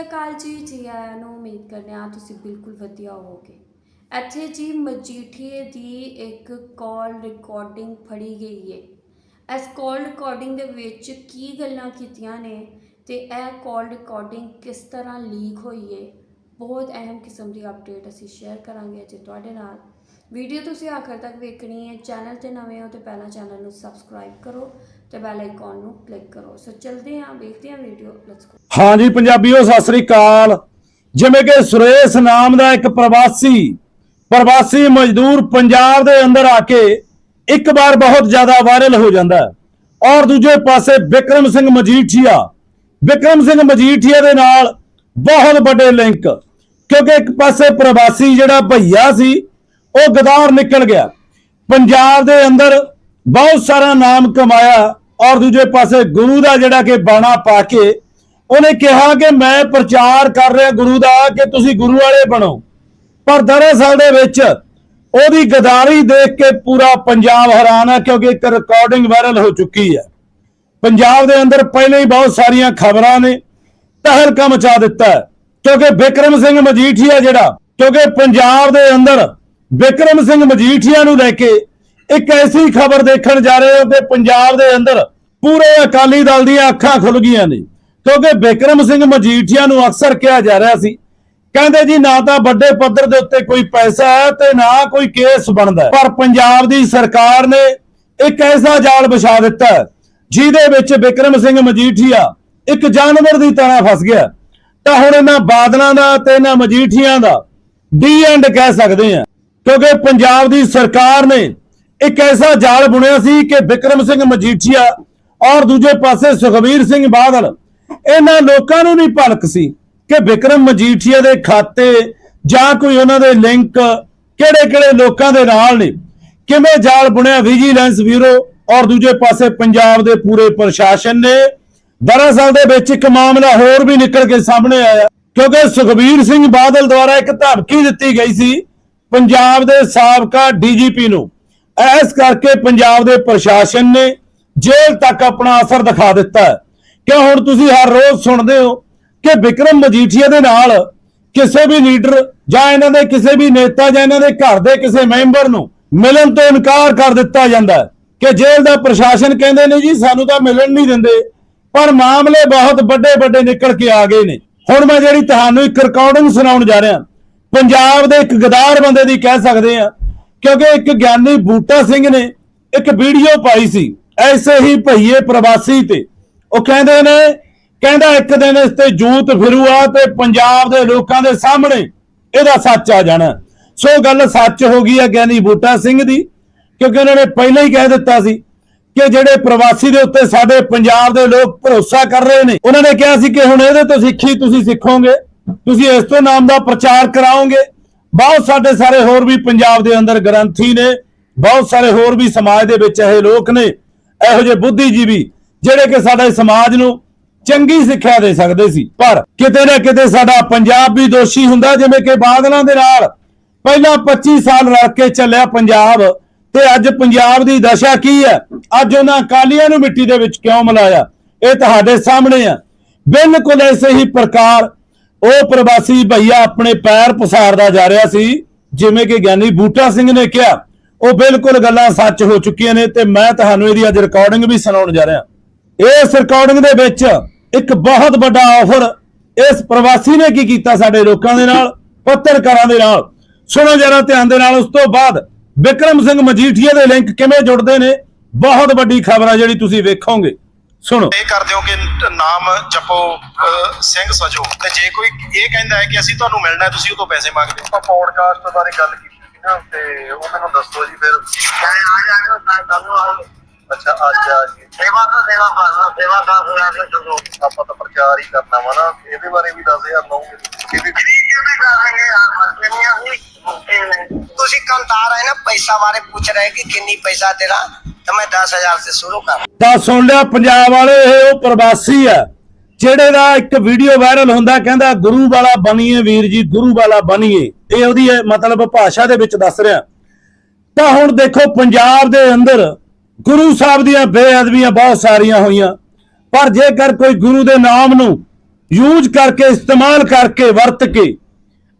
ਅਕਾਲ ਜੀ ਜੀ ਆਇਆਂ ਨੂੰ ਉਮੀਦ ਕਰਦੇ ਹਾਂ ਤੁਸੀਂ ਬਿਲਕੁਲ ਵਧੀਆ ਹੋਵੋਗੇ। ਇੱਥੇ ਜੀ ਮਜੀਠੀਏ ਦੀ ਇੱਕ ਕਾਲ ਰਿਕਾਰਡਿੰਗ ਫੜੀ ਗਈ ਹੈ ਇਸ ਕਾਲ ਰਿਕਾਰਡਿੰਗ ਦੇ ਵਿੱਚ ਕੀ ਗੱਲਾਂ ਕੀਤੀਆਂ ਨੇ ਤੇ ਇਹ ਕਾਲ ਰਿਕਾਰਡਿੰਗ ਕਿਸ ਤਰ੍ਹਾਂ ਲੀਕ ਹੋਈ ਹੈ ਬਹੁਤ ਅਹਿਮ ਕਿਸਮ ਦੀ ਅਪਡੇਟ ਅਸੀਂ ਸ਼ੇਅਰ ਕਰਾਂਗੇ ਅੱਜ ਤੁਹਾਡੇ ਨਾਲ। ਵੀਡੀਓ ਤੁਸੀਂ ਆਖਰ ਤੱਕ ਵੇਖਣੀ ਹੈ ਚੈਨਲ ਤੇ ਨਵੇਂ ਹੋ ਤੇ ਪਹਿਲਾਂ ਚੈਨਲ ਨੂੰ ਸਬਸਕ੍ਰਾਈਬ ਕਰੋ ਤੇ ਬੈਲ ਆਈਕਨ ਨੂੰ ਕਲਿੱਕ ਕਰੋ। ਸੋ ਚਲਦੇ ਹਾਂ, ਵੇਖਦੇ ਹਾਂ ਵੀਡੀਓ ਲੈਟਸ ਗੋ ਹਾਂਜੀ, ਪੰਜਾਬੀਓ, ਸਤਿ ਸ੍ਰੀ ਅਕਾਲ। ਜਿਵੇਂ ਕਿ ਸੁਰੇਸ਼ ਨਾਮ ਦਾ ਇੱਕ ਪ੍ਰਵਾਸੀ ਪ੍ਰਵਾਸੀ ਮਜ਼ਦੂਰ ਪੰਜਾਬ ਦੇ ਅੰਦਰ ਆ ਕੇ ਇੱਕ ਵਾਰ ਬਹੁਤ ਜ਼ਿਆਦਾ ਵਾਇਰਲ ਹੋ ਜਾਂਦਾ ਹੈ। ਔਰ ਦੂਜੇ ਪਾਸੇ ਵਿਕਰਮ ਸਿੰਘ ਮਜੀਠੀਆ, ਵਿਕਰਮ ਸਿੰਘ ਮਜੀਠੀਆ ਦੇ ਨਾਲ ਬਹੁਤ ਵੱਡੇ ਲਿੰਕ ਕਿਉਂਕਿ ਇੱਕ ਪਾਸੇ ਪ੍ਰਵਾਸੀ ਜਿਹੜਾ ਭਈਆ ਸੀ, ਉਹ ਗਦਾਰ ਨਿਕਲ ਗਿਆ। ਪੰਜਾਬ ਦੇ ਅੰਦਰ ਬਹੁਤ ਸਾਰਾ ਨਾਮ ਕਮਾਇਆ ਔਰ ਦੂਜੇ ਪਾਸੇ ਗੁਰੂ ਦਾ ਜਿਹੜਾ ਕਿ ਬਾਣਾ ਪਾ ਕੇ ਉਹਨੇ ਕਿਹਾ ਕਿ ਮੈਂ ਪ੍ਰਚਾਰ ਕਰ ਰਿਹਾ ਗੁਰੂ ਦਾ ਕਿ ਤੁਸੀਂ ਗੁਰੂ ਵਾਲੇ ਬਣੋ। ਪਰ ਦਰਅਸਲ ਦੇ ਵਿੱਚ ਉਹਦੀ ਗਦਾਰੀ ਦੇਖ ਕੇ ਪੂਰਾ ਪੰਜਾਬ ਹੈਰਾਨ ਹੈ ਕਿਉਂਕਿ ਇੱਕ ਰਿਕਾਰਡਿੰਗ ਵਾਇਰਲ ਹੋ ਚੁੱਕੀ ਹੈ। ਪੰਜਾਬ ਦੇ ਅੰਦਰ ਪਹਿਲਾਂ ਹੀ ਬਹੁਤ ਸਾਰੀਆਂ ਖਬਰਾਂ ਨੇ ਤਹਿਲਕਾ ਮਚਾ ਦਿੱਤਾ ਹੈ। ਕਿਉਂਕਿ ਵਿਕਰਮ ਸਿੰਘ ਮਜੀਠੀਆ ਜਿਹੜਾ, ਕਿਉਂਕਿ ਪੰਜਾਬ ਦੇ ਅੰਦਰ ਵਿਕਰਮ ਸਿੰਘ ਮਜੀਠੀਆ ਨੂੰ ਲੈ ਕੇ ਇੱਕ ਐਸੀ ਖਬਰ ਦੇਖਣ ਜਾ ਰਹੇ ਹੋ ਕਿ ਪੰਜਾਬ ਦੇ ਅੰਦਰ ਪੂਰੇ ਅਕਾਲੀ ਦਲ ਦੀਆਂ ਅੱਖਾਂ ਖੁੱਲ ਗਈਆਂ ਨੇ। ਕਿਉਂਕਿ ਵਿਕਰਮ ਸਿੰਘ ਮਜੀਠੀਆ ਨੂੰ ਅਕਸਰ ਕਿਹਾ ਜਾ ਰਿਹਾ ਸੀ, ਕਹਿੰਦੇ ਜੀ ਨਾ ਤਾਂ ਵੱਡੇ ਪੱਧਰ ਦੇ ਉੱਤੇ ਕੋਈ ਪੈਸਾ ਹੈ ਤੇ ਨਾ ਕੋਈ ਕੇਸ ਬਣਦਾ ਪਰ ਪੰਜਾਬ ਦੀ ਸਰਕਾਰ ਨੇ ਇੱਕ ਐਸਾ ਜਾਲ ਵਿਛਾ ਦਿੱਤਾ ਜਿਹਦੇ ਵਿੱਚ ਵਿਕਰਮ ਸਿੰਘ ਮਜੀਠੀਆ ਇੱਕ ਜਾਨਵਰ ਦੀ ਤਰ੍ਹਾਂ ਫਸ ਗਿਆ। ਤਾਂ ਹੁਣ ਇਹਨਾਂ ਬਾਦਲਾਂ ਦਾ ਤੇ ਇਹਨਾਂ ਮਜੀਠੀਆਂ ਦਾ ਡੀ ਐਂਡ ਕਹਿ ਸਕਦੇ ਆ ਕਿਉਂਕਿ ਪੰਜਾਬ ਦੀ ਸਰਕਾਰ ਨੇ ਇੱਕ ਐਸਾ ਜਾਲ ਬੁਣਿਆ ਸੀ ਕਿ ਵਿਕਰਮ ਸਿੰਘ ਮਜੀਠੀਆ ਔਰ ਦੂਜੇ ਪਾਸੇ ਸੁਖਬੀਰ ਸਿੰਘ ਬਾਦਲ, ਇਹਨਾਂ ਲੋਕਾਂ ਨੂੰ ਨਹੀਂ ਭਲਕ ਸੀ ਕਿ ਵਿਕਰਮ ਮਜੀਠੀਆ ਦੇ ਖਾਤੇ ਜਾਂ ਕੋਈ ਉਹਨਾਂ ਦੇ ਲਿੰਕ ਕਿਹੜੇ ਕਿਹੜੇ ਲੋਕਾਂ ਦੇ ਨਾਲ ਨੇ। ਕਿਵੇਂ ਜਾਲ ਬੁਣਿਆ ਵਿਜੀਲੈਂਸ ਬਿਊਰੋ ਔਰ ਦੂਜੇ ਪਾਸੇ ਪੰਜਾਬ ਦੇ ਪੂਰੇ ਪ੍ਰਸ਼ਾਸਨ ਨੇ। ਦਰਅਸਲ ਦੇ ਵਿੱਚ ਇੱਕ ਮਾਮਲਾ ਹੋਰ ਵੀ ਨਿਕਲ ਕੇ ਸਾਹਮਣੇ ਆਇਆ, ਕਿਉਂਕਿ ਸੁਖਬੀਰ ਸਿੰਘ ਬਾਦਲ ਦੁਆਰਾ ਇੱਕ ਧਮਕੀ ਦਿੱਤੀ ਗਈ ਸੀ, ਪੰਜਾਬ ਦੇ ਸਾਬਕਾ ਡੀਜੀਪੀ ਨੂੰ। ਇਸ ਕਰਕੇ ਪੰਜਾਬ ਦੇ ਪ੍ਰਸ਼ਾਸਨ ਨੇ ਜੇਲ੍ਹ ਤੱਕ ਆਪਣਾ ਅਸਰ ਦਿਖਾ ਦਿੱਤਾ ਕਿ ਹੁਣ ਤੁਸੀਂ ਹਰ ਰੋਜ਼ ਸੁਣਦੇ ਹੋ ਕਿ ਵਿਕਰਮ ਮਜੀਠੀਆ ਦੇ ਨਾਲ ਕਿਸੇ ਵੀ ਲੀਡਰ ਜਾਂ ਇਹਨਾਂ ਦੇ ਕਿਸੇ ਵੀ ਨੇਤਾ ਜਾਂ ਇਹਨਾਂ ਦੇ ਘਰ ਦੇ ਕਿਸੇ ਮੈਂਬਰ ਨੂੰ ਮਿਲਣ ਤੋਂ ਇਨਕਾਰ ਕਰ ਦਿੱਤਾ ਜਾਂਦਾ ਕਿ ਜੇਲ੍ਹ ਦਾ ਪ੍ਰਸ਼ਾਸਨ ਕਹਿੰਦੇ ਨੇ ਜੀ, ਸਾਨੂੰ ਤਾਂ ਮਿਲਣ ਨਹੀਂ ਦਿੰਦੇ, ਪਰ ਮਾਮਲੇ ਬਹੁਤ ਵੱਡੇ ਵੱਡੇ ਨਿਕਲ ਕੇ ਆ ਗਏ ਨੇ। ਹੁਣ ਮੈਂ ਜਿਹੜੀ ਤੁਹਾਨੂੰ ਇੱਕ ਰਿਕਾਰਡਿੰਗ ਸੁਣਾਉਣ ਜਾ ਰਿਹਾ, ਪੰਜਾਬ ਦੇ ਇੱਕ ਗਦਾਰ ਬੰਦੇ ਦੀ ਕਹਿ ਸਕਦੇ ਆ ਕਿਉਂਕਿ ਇੱਕ ਗਿਆਨੀ ਬੂਟਾ ਸਿੰਘ ਨੇ ਇੱਕ ਵੀਡੀਓ ਪਾਈ ਸੀ, ਐਸੇ ਹੀ ਭਈਏ ਪ੍ਰਵਾਸੀ ਤੇ। ਉਹ ਕਹਿੰਦੇ ਨੇ, ਕਹਿੰਦਾ ਇੱਕ ਦਿਨ ਇਸ ਤੇ ਜੂਤ ਫਿਰੂਆ ਤੇ ਪੰਜਾਬ ਦੇ ਲੋਕਾਂ ਦੇ ਸਾਹਮਣੇ ਇਹਦਾ ਸੱਚ ਆ ਜਾਣਾ। ਸੋ ਗੱਲ ਸੱਚ ਹੋ ਗਈ ਹੈ ਗਿਆਨੀ ਬੂਟਾ ਸਿੰਘ ਦੀ, ਕਿਉਂਕਿ ਉਹਨਾਂ ਨੇ ਪਹਿਲਾਂ ਹੀ ਕਹਿ ਦਿੱਤਾ ਸੀ ਕਿ ਜਿਹੜੇ ਪ੍ਰਵਾਸੀ ਦੇ ਉੱਤੇ ਸਾਡੇ ਪੰਜਾਬ ਦੇ ਲੋਕ ਭਰੋਸਾ ਕਰ ਰਹੇ ਨੇ, ਉਹਨਾਂ ਨੇ ਕਿਹਾ ਸੀ ਕਿ ਹੁਣ ਇਹਦੇ ਤੋਂ ਸਿੱਖੀ ਤੁਸੀਂ ਸਿੱਖੋਗੇ, ਤੁਸੀਂ ਇਸ ਤੋਂ ਨਾਮ ਦਾ ਪ੍ਰਚਾਰ ਕਰਾਓਗੇ। ਬਹੁਤ ਸਾਡੇ ਸਾਰੇ ਹੋਰ ਵੀ ਪੰਜਾਬ ਦੇ ਅੰਦਰ ਗ੍ਰੰਥੀ ਨੇ, ਬਹੁਤ ਸਾਰੇ ਹੋਰ ਵੀ ਸਮਾਜ ਦੇ ਵਿੱਚ ਇਹ ਲੋਕ ਨੇ, ਇਹੋ ਜਿਹੇ ਬੁੱਧੀਜੀਵੀ ਜਿਹੜੇ ਕਿ ਸਾਡੇ ਸਮਾਜ ਨੂੰ ਚੰਗੀ ਸਿੱਖਿਆ ਦੇ ਸਕਦੇ ਸੀ। ਪਰ ਕਿਤੇ ਨਾ ਕਿਤੇ ਸਾਡਾ ਪੰਜਾਬ ਵੀ ਦੋਸ਼ੀ ਹੁੰਦਾ, ਜਿਵੇਂ ਕਿ ਬਾਦਲਾਂ ਦੇ ਨਾਲ ਪਹਿਲਾਂ 25 ਸਾਲ ਰਲ ਕੇ ਚੱਲਿਆ ਪੰਜਾਬ, ਤੇ ਅੱਜ ਪੰਜਾਬ ਦੀ ਦਸ਼ਾ ਕੀ ਹੈ? ਅੱਜ ਉਹਨਾਂ ਅਕਾਲੀਆਂ ਨੂੰ ਮਿੱਟੀ ਦੇ ਵਿੱਚ ਕਿਉਂ ਮਿਲਾਇਆ? ਇਹ ਤੁਹਾਡੇ ਸਾਹਮਣੇ ਆ। ਬਿਲਕੁਲ ਐਸੇ ਹੀ ਪ੍ਰਕਾਰ ਉਹ ਪ੍ਰਵਾਸੀ ਭਈਆ ਆਪਣੇ ਪੈਰ ਪਸਾਰਦਾ ਜਾ ਰਿਹਾ ਸੀ, ਜਿਵੇਂ ਕਿ ਗਿਆਨੀ ਬੂਟਾ ਸਿੰਘ ਨੇ ਕਿਹਾ। ਉਹ ਬਿਲਕੁਲ ਗੱਲਾਂ ਸੱਚ ਹੋ ਚੁੱਕੀਆਂ ਨੇ ਤੇ ਮੈਂ ਤੁਹਾਨੂੰ ਇਹਦੀ ਅੱਜ ਰਿਕਾਰਡਿੰਗ ਵੀ ਸੁਣਾਉਣ ਜਾ ਰਿਹਾ। ਇਸ ਰਿਕਾਰਡਿੰਗ ਦੇ ਵਿੱਚ ਇੱਕ ਬਹੁਤ ਵੱਡਾ ਆਫਰ ਇਸ ਪ੍ਰਵਾਸੀ ਨੇ ਕੀ ਕੀਤਾ ਸਾਡੇ ਲੋਕਾਂ ਦੇ ਨਾਲ, ਪੱਤਰਕਾਰਾਂ ਦੇ ਨਾਲ। ਸੁਣੋ ਜਰਾ ਧਿਆਨ ਦੇ ਨਾਲ, ਉਸ ਤੋਂ ਬਾਅਦ ਵਿਕਰਮ ਸਿੰਘ ਮਜੀਠੀਆ ਦੇ ਲਿੰਕ ਕਿਵੇਂ ਜੁੜਦੇ ਨੇ, ਬਹੁਤ ਵੱਡੀ ਖਬਰ ਆ ਜਿਹੜੀ ਤੁਸੀਂ ਵੇਖੋਗੇ। ਸੁਣੋ। ਇਹ ਕਰ ਦਿਓ ਕਿ ਨਾਮ ਜਪੋ ਸਿੰਘ ਸਜੋ। ਤੇ ਜੇ ਕੋਈ ਇਹ ਕਹਿੰਦਾ ਹੈ ਕਿ ਅਸੀਂ ਤੁਹਾਨੂੰ ਮਿਲਣਾ ਹੈ ਤੁਸੀਂ ਉਹ ਤੋਂ ਪੈਸੇ ਮੰਗਦੇ ਹੋ। ਆਪਾਂ ਪੋਡਕਾਸਟ ਬਾਰੇ ਗੱਲ ਕੀਤੀ ਸੀ ਨਾ ਤੇ ਉਹ ਮੈਨੂੰ ਦੱਸੋ ਜੀ ਫਿਰ। ਮੈਂ ਆ ਜਾਗਾ ਤਾਂ ਤੁਹਾਨੂੰ ਅੱਛਾ ਅੱਜ ਆ ਜੀ। ਸੇਵਾ ਤਾਂ ਸੇਵਾ ਕਰਨਾ ਸੇਵਾ ਦਾ ਹੋਇਆ ਤੇ ਚਲੋ। ਆਪਾਂ ਤਾਂ ਪ੍ਰਚਾਰ ਹੀ ਕਰਨਾ ਵਾ ਨਾ ਇਹਦੇ ਬਾਰੇ ਵੀ 10000 ਲਵਾਂਗੇ ਇਹਦੀ ਜਿਹੜੀ ਜਿਵੇਂ ਕਰਾਂਗੇ ਆ ਮਸਲੇ ਨਹੀਂ ਆਉਂਦੀ ਤੁਸੀਂ ਕੰਤਾਰ ਹੈ ਨਾ ਪੈਸਾ ਬਾਰੇ ਪੁੱਛ ਰਹੇ ਕਿ ਕਿੰਨੀ ਪੈਸਾ ਤੇਰਾ ਤਾਂ ਮੈਂ 10000 से शुरू कर ਤਾਂ ਸੁਣ ਲਿਆ ਪੰਜਾਬ ਵਾਲੇ ਇਹ ਉਹ ਪ੍ਰਵਾਸੀ ਆ ਜਿਹੜੇ ਦਾ ਇੱਕ ਵੀਡੀਓ ਵਾਇਰਲ ਹੁੰਦਾ ਕਹਿੰਦਾ ਗੁਰੂ ਵਾਲਾ ਬਣੀਏ ਵੀਰ ਜੀ ਗੁਰੂ ਵਾਲਾ ਬਣੀਏ ਇਹ ਉਹਦੀ ਇਹ ਮਤਲਬ ਭਾਸ਼ਾ ਦੇ ਵਿੱਚ ਦੱਸ ਰਿਹਾ ਤਾਂ ਹੁਣ ਦੇਖੋ ਪੰਜਾਬ ਦੇ ਅੰਦਰ ਗੁਰੂ ਸਾਹਿਬ ਦੀਆਂ ਬੇਅਦਬੀਆਂ ਬਹੁਤ ਸਾਰੀਆਂ ਹੋਈਆਂ ਪਰ ਜੇਕਰ ਕੋਈ ਗੁਰੂ ਦੇ ਨਾਮ ਨੂੰ ਯੂਜ਼ ਕਰਕੇ ਇਸਤੇਮਾਲ ਕਰਕੇ ਵਰਤ ਕੇ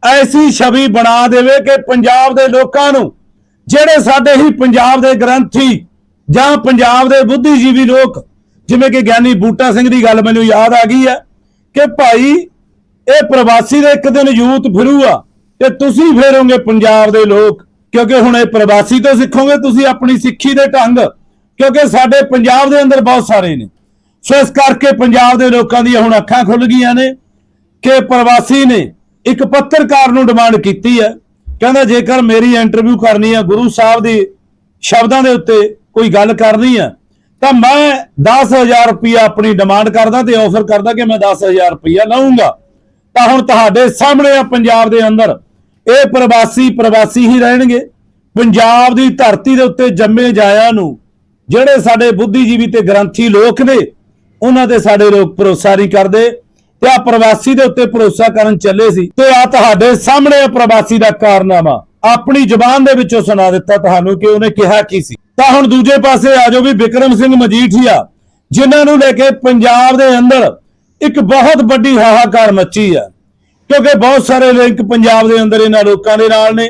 ਐਸੀ ਛਵੀ ਬਣਾ ਦੇਵੇ ਕਿ ਪੰਜਾਬ ਦੇ ਲੋਕਾਂ ਨੂੰ, ਜਿਹੜੇ ਸਾਡੇ ਹੀ ਪੰਜਾਬ ਦੇ ਗ੍ਰੰਥੀ ਜਾਂ ਪੰਜਾਬ ਦੇ ਬੁੱਧੀਜੀਵੀ ਲੋਕ, ਜਿਵੇਂ ਕਿ ਗਿਆਨੀ ਬੂਟਾ ਸਿੰਘ ਦੀ ਗੱਲ ਮੈਨੂੰ ਯਾਦ ਆ ਗਈ ਹੈ, ਕਿ ਭਾਈ ਇਹ ਪ੍ਰਵਾਸੀ ਦੇ ਇੱਕ ਦਿਨ ਯੂਥ ਫਿਰੂਗਾ ਤੇ ਤੁਸੀਂ ਫੇਰੋਗੇ ਪੰਜਾਬ ਦੇ ਲੋਕ, ਕਿਉਂਕਿ ਹੁਣ ਇਹ ਪ੍ਰਵਾਸੀ ਤੋਂ ਸਿੱਖੋਗੇ ਤੁਸੀਂ ਆਪਣੀ ਸਿੱਖੀ ਦੇ ਢੰਗ, ਕਿਉਂਕਿ ਸਾਡੇ ਪੰਜਾਬ ਦੇ ਅੰਦਰ ਬਹੁਤ ਸਾਰੇ ਨੇ। ਸੋ ਇਸ ਕਰਕੇ ਪੰਜਾਬ ਦੇ ਲੋਕਾਂ ਦੀਆਂ ਹੁਣ ਅੱਖਾਂ ਖੁੱਲ ਗਈਆਂ ਨੇ ਕਿ ਪ੍ਰਵਾਸੀ ਨੇ ਇੱਕ ਪੱਤਰਕਾਰ ਨੂੰ ਡਿਮਾਂਡ ਕੀਤੀ ਹੈ। ਕਹਿੰਦਾ, ਜੇਕਰ ਮੇਰੀ ਇੰਟਰਵਿਊ ਕਰਨੀ ਹੈ, ਗੁਰੂ ਸਾਹਿਬ ਦੇ ਸ਼ਬਦਾਂ ਦੇ ਉੱਤੇ ਕੋਈ ਗੱਲ ਕਰਨੀ ਹੈ, ਤਾਂ ਮੈਂ 10000 ਰੁਪਇਆ ਆਪਣੀ ਡਿਮਾਂਡ ਕਰਦਾ ਤੇ ਆਫਰ ਕਰਦਾ ਕਿ ਮੈਂ 10000 ਰੁਪਇਆ ਲਵਾਂਗਾ ਤਾਂ ਹੁਣ ਤੁਹਾਡੇ ਸਾਹਮਣੇ ਆ ਪੰਜਾਬ ਦੇ ਅੰਦਰ। ਇਹ ਪ੍ਰਵਾਸੀ ਪ੍ਰਵਾਸੀ ਹੀ ਰਹਿਣਗੇ। ਪੰਜਾਬ ਦੀ ਧਰਤੀ ਦੇ ਉੱਤੇ ਜੰਮੇ ਜਾਇਆ ਨੂੰ, ਜਿਹੜੇ ਸਾਡੇ ਬੁੱਧੀਜੀਵੀ ਤੇ ਗ੍ਰੰਥੀ ਲੋਕ ਨੇ, ਉਹਨਾਂ ਤੇ ਸਾਡੇ ਲੋਕ ਭਰੋਸਾ ਨਹੀਂ ਕਰਦੇ। ਤੇ ਆ ਪ੍ਰਵਾਸੀ ਦੇ ਉੱਤੇ ਭਰੋਸਾ ਕਰਨ ਚੱਲੇ ਸੀ। ਤੇ ਆ ਤੁਹਾਡੇ ਸਾਹਮਣੇ ਪ੍ਰਵਾਸੀ ਦਾ ਕਾਰਨਾਮਾ। ਆਪਣੀ ਜ਼ੁਬਾਨ ਦੇ ਵਿੱਚੋਂ ਸੁਣਾ ਦਿੱਤਾ ਤੁਹਾਨੂੰ ਕਿ ਉਹਨੇ ਕਿਹਾ ਕੀ ਸੀ। ਤਾਂ ਹੁਣ ਦੂਜੇ ਪਾਸੇ ਆ ਜਾਓ ਵੀ ਵਿਕਰਮ ਸਿੰਘ ਮਜੀਠੀਆ ਜਿਨ੍ਹਾਂ ਨੂੰ ਲੈ ਕੇ ਪੰਜਾਬ ਦੇ ਅੰਦਰ ਇੱਕ ਬਹੁਤ ਵੱਡੀ ਹਾਹਾਕਾਰ ਮੱਚੀ ਆ। ਕਿਉਂਕਿ ਬਹੁਤ ਸਾਰੇ ਲਿੰਕ ਪੰਜਾਬ ਦੇ ਅੰਦਰ ਇਹਨਾਂ ਲੋਕਾਂ ਦੇ ਨਾਲ ਨੇ,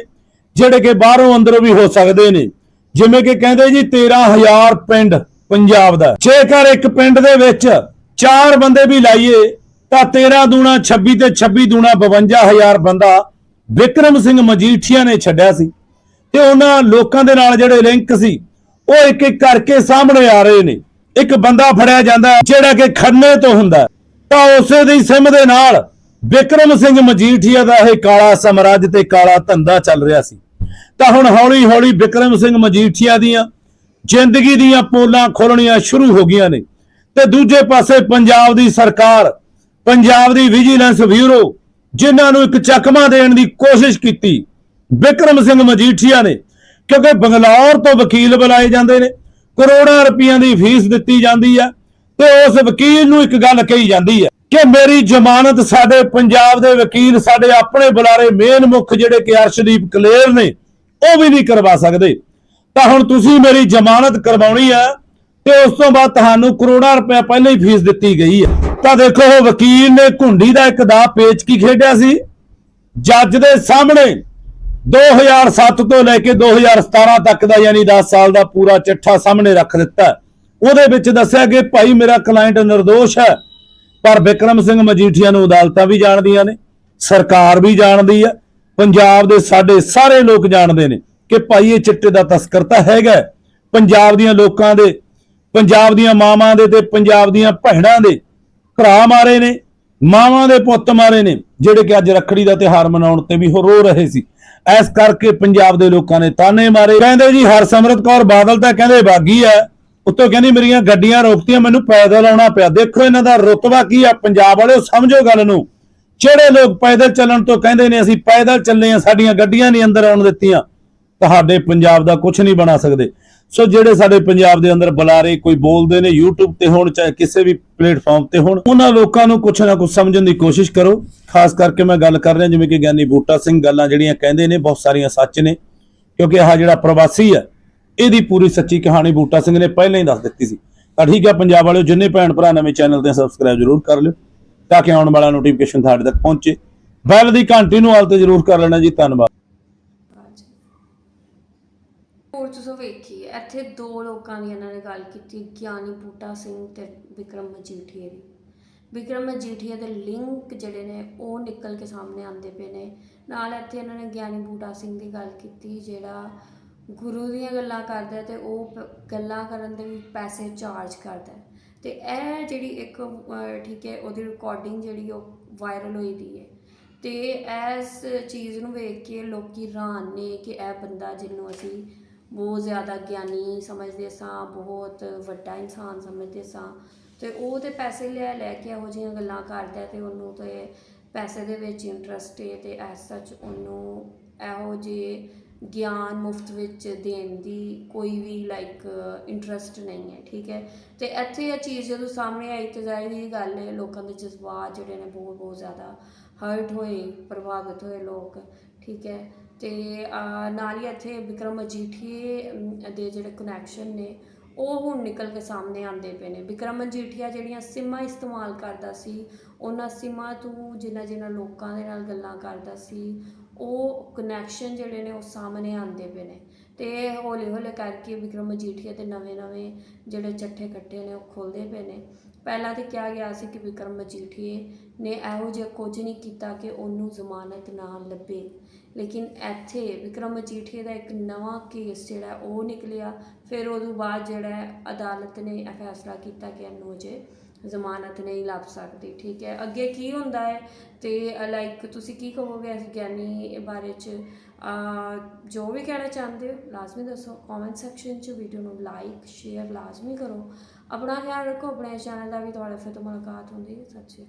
ਜਿਹੜੇ ਕਿ ਬਾਹਰੋਂ ਅੰਦਰੋਂ ਵੀ ਹੋ ਸਕਦੇ ਨੇ। ਜਿਵੇਂ ਕਿ ਕਹਿੰਦੇ ਜੀ 13000 ਪਿੰਡ ਪੰਜਾਬ ਦਾ। ਜੇਕਰ ਇੱਕ ਪਿੰਡ ਦੇ ਵਿੱਚ ਚਾਰ ਬੰਦੇ ਵੀ ਲਾਈਏ ਤਾਂ 13 ਦੂਣਾ 26 ਤੇ 26 ਦੂਣਾ 52000 ਬੰਦਾ ਵਿਕਰਮ ਸਿੰਘ ਮਜੀਠੀਆ ਨੇ ਛੱਡਿਆ ਸੀ। ਤੇ ਉਹਨਾਂ ਲੋਕਾਂ ਦੇ ਨਾਲ ਜਿਹੜੇ ਲਿੰਕ ਸੀ, ਉਹ ਇੱਕ ਇੱਕ ਕਰਕੇ ਸਾਹਮਣੇ ਆ ਰਹੇ ਨੇ। ਇੱਕ ਬੰਦਾ ਫੜਿਆ ਜਾਂਦਾ ਜਿਹੜਾ ਕਿ ਖੰਨੇ ਤੋਂ ਹੁੰਦਾ ਤਾਂ ਉਸੇ ਦੀ ਸਿਮ ਦੇ ਨਾਲ ਵਿਕਰਮ ਸਿੰਘ ਮਜੀਠੀਆ ਦਾ ਇਹ ਕਾਲਾ ਸਮਰਾਜ ਤੇ ਕਾਲਾ ਧੰਦਾ ਚੱਲ ਰਿਹਾ ਸੀ। ਤਾਂ ਹੁਣ ਹੌਲੀ ਹੌਲੀ ਵਿਕਰਮ ਸਿੰਘ ਮਜੀਠੀਆ ਦੀਆਂ ਜ਼ਿੰਦਗੀ ਦੀਆਂ ਪੋਲਾਂ ਖੋਲਣੀਆਂ ਸ਼ੁਰੂ ਹੋ ਗਈਆਂ ਨੇ। ਤੇ ਦੂਜੇ ਪਾਸੇ ਪੰਜਾਬ ਦੀ ਸਰਕਾਰ ਪੰਜਾਬ ਦੀ ਵਿਜੀਲੈਂਸ ਬਿਊਰੋ ਜਿਨ੍ਹਾਂ ਨੂੰ ਇੱਕ ਚਕਮਾ ਦੇਣ ਦੀ ਕੋਸ਼ਿਸ਼ ਕੀਤੀ, ਵਿਕਰਮ ਸਿੰਘ ਮਜੀਠੀਆ ਨੇ, ਕਿਉਂਕਿ ਬੰਗਲੌਰ ਤੋਂ ਵਕੀਲ ਬੁਲਾਏ ਜਾਂਦੇ ਨੇ, ਕਰੋੜਾਂ ਰੁਪਈਆਂ ਦੀ ਫੀਸ ਦਿੱਤੀ ਜਾਂਦੀ ਹੈ ਤੇ ਉਸ ਵਕੀਲ ਨੂੰ ਇੱਕ ਗੱਲ ਕਹੀ ਜਾਂਦੀ ਹੈ ਕਿ ਮੇਰੀ ਜ਼ਮਾਨਤ ਸਾਡੇ ਪੰਜਾਬ ਦੇ ਵਕੀਲ, ਸਾਡੇ ਆਪਣੇ ਬੁਲਾਰੇ ਮੇਨ ਮੁੱਖ ਜਿਹੜੇ ਕਿ ਅਰਸ਼ਦੀਪ ਕਲੇਰ ਨੇ, ਉਹ ਵੀ ਨਹੀਂ ਕਰਵਾ ਸਕਦੇ। ਤਾਂ ਹੁਣ ਤੁਸੀਂ ਮੇਰੀ ਜ਼ਮਾਨਤ ਕਰਵਾਉਣੀ ਹੈ ਤੇ ਉਸ ਤੋਂ ਬਾਅਦ ਤੁਹਾਨੂੰ ਕਰੋੜਾਂ ਰੁਪਏ ਪਹਿਲਾਂ ਹੀ ਫੀਸ ਦਿੱਤੀ ਗਈ ਹੈ ਤਾਂ ਦੇਖੋ ਉਹ ਵਕੀਲ ਨੇ ਘੁੰਡੀ ਦਾ ਇੱਕ ਦਾ ਪੇਚ ਕੀ ਖੇਡਿਆ ਸੀ? ਜੱਜ ਦੇ ਸਾਹਮਣੇ 2007 ਤੋਂ ਲੈ ਕੇ 2017 ਤੱਕ ਦਾ ਯਾਨੀ 10 ਸਾਲ ਦਾ ਪੂਰਾ ਚਿੱਠਾ ਸਾਹਮਣੇ ਰੱਖ ਦਿੱਤਾ ਉਹਦੇ ਵਿੱਚ ਦੱਸਿਆ ਕਿ ਭਾਈ ਮੇਰਾ ਕਲਾਇੰਟ ਨਿਰਦੋਸ਼ ਹੈ, ਪਰ ਵਿਕਰਮ ਸਿੰਘ ਮਜੀਠੀਆ ਨੂੰ ਅਦਾਲਤਾਂ ਵੀ ਜਾਣਦੀਆਂ ਨੇ, ਸਰਕਾਰ ਵੀ ਜਾਣਦੀ ਹੈ, ਪੰਜਾਬ ਦੇ ਸਾਡੇ ਸਾਰੇ ਲੋਕ ਜਾਣਦੇ ਨੇ ਕਿ ਭਾਈ ਇਹ ਚਿੱਟੇ ਦਾ ਤਸਕਰ ਤਾਂ ਹੈਗਾ ਪੰਜਾਬ ਦੀਆਂ ਲੋਕਾਂ ਦੇ, ਪੰਜਾਬ ਦੀਆਂ ਮਾਵਾਂ ਦੇ ਤੇ ਪੰਜਾਬ ਦੀਆਂ ਭੈਣਾਂ ਦੇ ਭਰਾ ਮਾਰੇ ਨੇ, ਮਾਵਾਂ ਦੇ ਪੁੱਤ ਮਾਰੇ ਨੇ, ਜਿਹੜੇ ਕਿ ਅੱਜ ਰੱਖੜੀ ਦਾ ਤਿਹਾਰ ਮਨਾਉਣ ਤੇ ਵੀ ਹੋ ਰੋ ਰਹੇ ਸੀ। ਐਸ ਕਰਕੇ ਪੰਜਾਬ ਦੇ ਲੋਕਾਂ ਨੇ ਤਾਨੇ ਮਾਰੇ। ਕਹਿੰਦੇ ਜੀ, ਹਰਸਿਮਰਤ ਕੌਰ ਬਾਦਲ ਤਾਂ ਕਹਿੰਦੇ ਬਾਗੀ ਐ ਉੱਤੋਂ ਕਹਿੰਦੀ, ਮੇਰੀਆਂ ਗੱਡੀਆਂ ਰੋਕਤੀਆਂ, ਮੈਨੂੰ ਪੈਦਲ ਆਉਣਾ ਪਿਆ। ਦੇਖੋ ਇਹਨਾਂ ਦਾ ਰੁਤਬਾ ਕੀ ਆ, ਪੰਜਾਬ ਵਾਲਿਓ ਸਮਝੋ ਗੱਲ ਨੂੰ। ਜਿਹੜੇ ਲੋਕ ਪੈਦਲ ਚੱਲਣ ਤੋਂ ਕਹਿੰਦੇ ਨੇ, ਅਸੀਂ ਪੈਦਲ ਚੱਲੇ ਆ, ਸਾਡੀਆਂ ਗੱਡੀਆਂ ਨਹੀਂ ਅੰਦਰ ਆਉਣ ਦਿੱਤੀਆਂ। ਤੁਹਾਡੇ ਪੰਜਾਬ ਦਾ ਕੁਝ ਨਹੀਂ ਬਣਾ ਸਕਦੇ। ਸੋ ਜਿਹੜੇ ਸਾਡੇ ਪੰਜਾਬ ਦੇ ਅੰਦਰ ਬੁਲਾਰੇ ਕੋਈ ਬੋਲਦੇ ਨੇ, YouTube ਤੇ ਹੋਣ ਚਾਹੇ ਕਿਸੇ ਵੀ ਪਲੇਟਫਾਰਮ ਤੇ ਹੋਣ, ਉਹਨਾਂ ਲੋਕਾਂ ਨੂੰ ਕੁਛ ਨਾ ਕੁਛ ਸਮਝਣ ਦੀ ਕੋਸ਼ਿਸ਼ ਕਰੋ। ਖਾਸ ਕਰਕੇ ਮੈਂ ਗੱਲ ਕਰ ਰਿਹਾ ਜਿਵੇਂ ਕਿ ਗਿਆਨੀ ਬੂਟਾ ਸਿੰਘ ਗੱਲਾਂ ਜਿਹੜੀਆਂ ਕਹਿੰਦੇ ਨੇ, ਬਹੁਤ ਸਾਰੀਆਂ ਸੱਚ ਨੇ, ਕਿਉਂਕਿ ਆਹ ਜਿਹੜਾ ਪ੍ਰਵਾਸੀ ਹੈ ਇਹਦੀ ਪੂਰੀ ਸੱਚੀ ਕਹਾਣੀ ਬੂਟਾ ਸਿੰਘ ਨੇ ਪਹਿਲਾਂ ਹੀ ਦੱਸ ਦਿੱਤੀ ਸੀ। ਤਾਂ ਠੀਕ ਹੈ ਪੰਜਾਬ ਵਾਲਿਓ, ਜਿੰਨੇ ਭੈਣ ਭਰਾ ਨਵੇਂ ਚੈਨਲ ਤੇ ਸਬਸਕ੍ਰਾਈਬ ਜ਼ਰੂਰ ਕਰ ਲਿਓ, ਤਾਂ ਕਿ ਆਉਣ ਵਾਲਾ ਨੋਟੀਫਿਕੇਸ਼ਨ ਤੁਹਾਡੇ ਤੱਕ ਪਹੁੰਚੇ। ਬੈਲ ਦੀ ਘੰਟੀ ਨੂੰ ਹਾਲ ਤੇ ਜ਼ਰੂਰ ਕਰ ਲੈਣਾ ਜੀ, ਧੰਨਵਾਦ। ਹੋਰ ਤੁਸੀਂ ਵੇਖੀ। ਇੱਥੇ ਦੋ ਲੋਕਾਂ ਦੀ ਇਹਨਾਂ ਨੇ ਗੱਲ ਕੀਤੀ, ਗਿਆਨੀ ਬੂਟਾ ਸਿੰਘ ਤੇ ਵਿਕਰਮ ਮਜੀਠੀਏ ਦੀ। ਵਿਕਰਮ ਮਜੀਠੀਆ ਦੇ ਲਿੰਕ ਜਿਹੜੇ ਨੇ, ਉਹ ਨਿਕਲ ਕੇ ਸਾਹਮਣੇ ਆਉਂਦੇ ਪਏ ਨੇ। ਨਾਲ ਇੱਥੇ ਇਹਨਾਂ ਨੇ ਗਿਆਨੀ ਬੂਟਾ ਸਿੰਘ ਦੀ ਗੱਲ ਕੀਤੀ, ਜਿਹੜਾ ਗੁਰੂ ਦੀਆਂ ਗੱਲਾਂ ਕਰਦਾ ਹੈ ਤੇ ਉਹ ਗੱਲਾਂ ਕਰਨ ਦੇ ਵੀ ਪੈਸੇ ਚਾਰਜ ਕਰਦਾ ਹੈ। ਤੇ ਇਹ ਜਿਹੜੀ ਇੱਕ ਠੀਕ ਹੈ, ਉਹਦੀ ਰਿਕਾਰਡਿੰਗ ਜਿਹੜੀ ਉਹ ਵਾਇਰਲ ਹੋਈ ਦੀ ਹੈ। ਤੇ ਇਸ ਚੀਜ਼ ਨੂੰ ਵੇਖ ਕੇ ਲੋਕੀ ਹੈਰਾਨ ਨੇ ਕਿ ਇਹ ਬੰਦਾ ਜਿਹਨੂੰ ਅਸੀਂ ਬਹੁਤ ਜ਼ਿਆਦਾ ਗਿਆਨੀ ਸਮਝਦੇ ਸਾਂ, ਬਹੁਤ ਵੱਡਾ ਇਨਸਾਨ ਸਮਝਦੇ ਸਾਂ। ਤੇ ਉਹ ਤੇ ਪੈਸੇ ਲੈ ਲੈ ਕੇ ਇਹੋ ਜਿਹੀਆਂ ਗੱਲਾਂ ਕਰਦਾ ਤੇ ਉਹਨੂੰ ਤੇ ਪੈਸੇ ਦੇ ਵਿੱਚ ਇੰਟਰਸਟ ਹੈ ਤੇ ਐਸ ਸੱਚ ਉਹਨੂੰ ਇਹੋ ਜਿਹੇ ਗਿਆਨ ਮੁਫਤ ਵਿੱਚ ਦੇਣ ਦੀ ਕੋਈ ਵੀ ਲਾਈਕ ਇੰਟਰਸਟ ਨਹੀਂ ਹੈ, ਠੀਕ ਹੈ? ਤੇ ਇੱਥੇ ਇਹ ਚੀਜ਼ ਜਦੋਂ ਸਾਹਮਣੇ ਆਈ ਤੇ ਜ਼ਾਹਿਰ ਦੀ ਗੱਲ ਹੈ ਲੋਕਾਂ ਦੇ ਜਜ਼ਬਾਤ ਜਿਹੜੇ ਨੇ ਬਹੁਤ ਬਹੁਤ ਜ਼ਿਆਦਾ ਹਰਟ ਹੋਏ, ਪ੍ਰਭਾਵਿਤ ਹੋਏ ਲੋਕ, ਠੀਕ ਹੈ? ਤੇ ਨਾਲ ਹੀ ਇੱਥੇ ਵਿਕਰਮ ਮਜੀਠੀਏ ਦੇ ਜਿਹੜੇ ਕਨੈਕਸ਼ਨ ਨੇ, ਉਹ ਹੁਣ ਨਿਕਲ ਕੇ ਸਾਹਮਣੇ ਆਉਂਦੇ ਪਏ ਨੇ। ਵਿਕਰਮ ਮਜੀਠੀਆ ਜਿਹੜੀਆਂ ਸਿਮਾਂ ਇਸਤੇਮਾਲ ਕਰਦਾ ਸੀ, ਉਹਨਾਂ ਸਿਮਾਂ ਤੋਂ ਜਿਨ੍ਹਾਂ ਜਿਨ੍ਹਾਂ ਲੋਕਾਂ ਦੇ ਨਾਲ ਗੱਲਾਂ ਕਰਦਾ ਸੀ, ਉਹ ਕਨੈਕਸ਼ਨ ਜਿਹੜੇ ਨੇ ਉਹ ਸਾਹਮਣੇ ਆਉਂਦੇ ਪਏ ਨੇ। ਤੇ ਹੌਲੀ ਹੌਲੀ ਕਰਕੇ ਵਿਕਰਮ ਮਜੀਠੀਆ ਤੇ ਨਵੇਂ ਨਵੇਂ ਜਿਹੜੇ ਚੱਠੇ ਕੱਟੇ ਨੇ ਉਹ ਖੋਲਦੇ ਪਏ ਨੇ। ਪਹਿਲਾਂ ਤੇ ਕਿਹਾ ਗਿਆ ਸੀ ਕਿ ਵਿਕਰਮ ਮਜੀਠੀਏ ਨੇ ਇਹੋ ਜਿਹਾ ਕੁਝ ਨਹੀਂ ਕੀਤਾ ਕਿ ਉਹਨੂੰ ਜ਼ਮਾਨਤ ਨਾ ਲੱਭੇ। ਲੇਕਿਨ ਇੱਥੇ ਵਿਕਰਮ ਮਜੀਠੀਏ ਦਾ ਇੱਕ ਨਵਾਂ ਕੇਸ ਜਿਹੜਾ ਉਹ ਨਿਕਲਿਆ। ਫਿਰ ਉਦੋਂ ਬਾਅਦ ਜਿਹੜਾ ਅਦਾਲਤ ਨੇ ਇਹ ਫੈਸਲਾ ਕੀਤਾ ਕਿ ਇਹਨੂੰ ਅਜੇ ਜ਼ਮਾਨਤ ਨਹੀਂ ਲੱਭ ਸਕਦੀ, ਠੀਕ ਹੈ। ਅੱਗੇ ਕੀ ਹੁੰਦਾ ਹੈ? ਤੇ ਲਾਈਕ ਤੁਸੀਂ ਕੀ ਕਹੋਗੇ ਇਸ ਗਿਆਨੀ ਬਾਰੇ ਚ? ਜੋ ਵੀ ਕਹਿਣਾ ਚਾਹੁੰਦੇ ਹੋ, ਲਾਜ਼ਮੀ ਦੱਸੋ। ਕਮੈਂਟ ਸੈਕਸ਼ਨ 'ਚ ਵੀਡੀਓ ਨੂੰ ਲਾਈਕ ਸ਼ੇਅਰ ਲਾਜ਼ਮੀ ਕਰੋ। ਆਪਣਾ ਖਿਆਲ ਰੱਖੋ, ਆਪਣੇ ਚੈਨਲ ਦਾ ਵੀ ਤੁਹਾਡੇ ਫਿਰ ਤੋਂ ਮੁਲਾਕਾਤ ਹੁੰਦੀ ਹੈ, ਸਤਿ ਸ਼੍ਰੀ ਅਕਾਲ।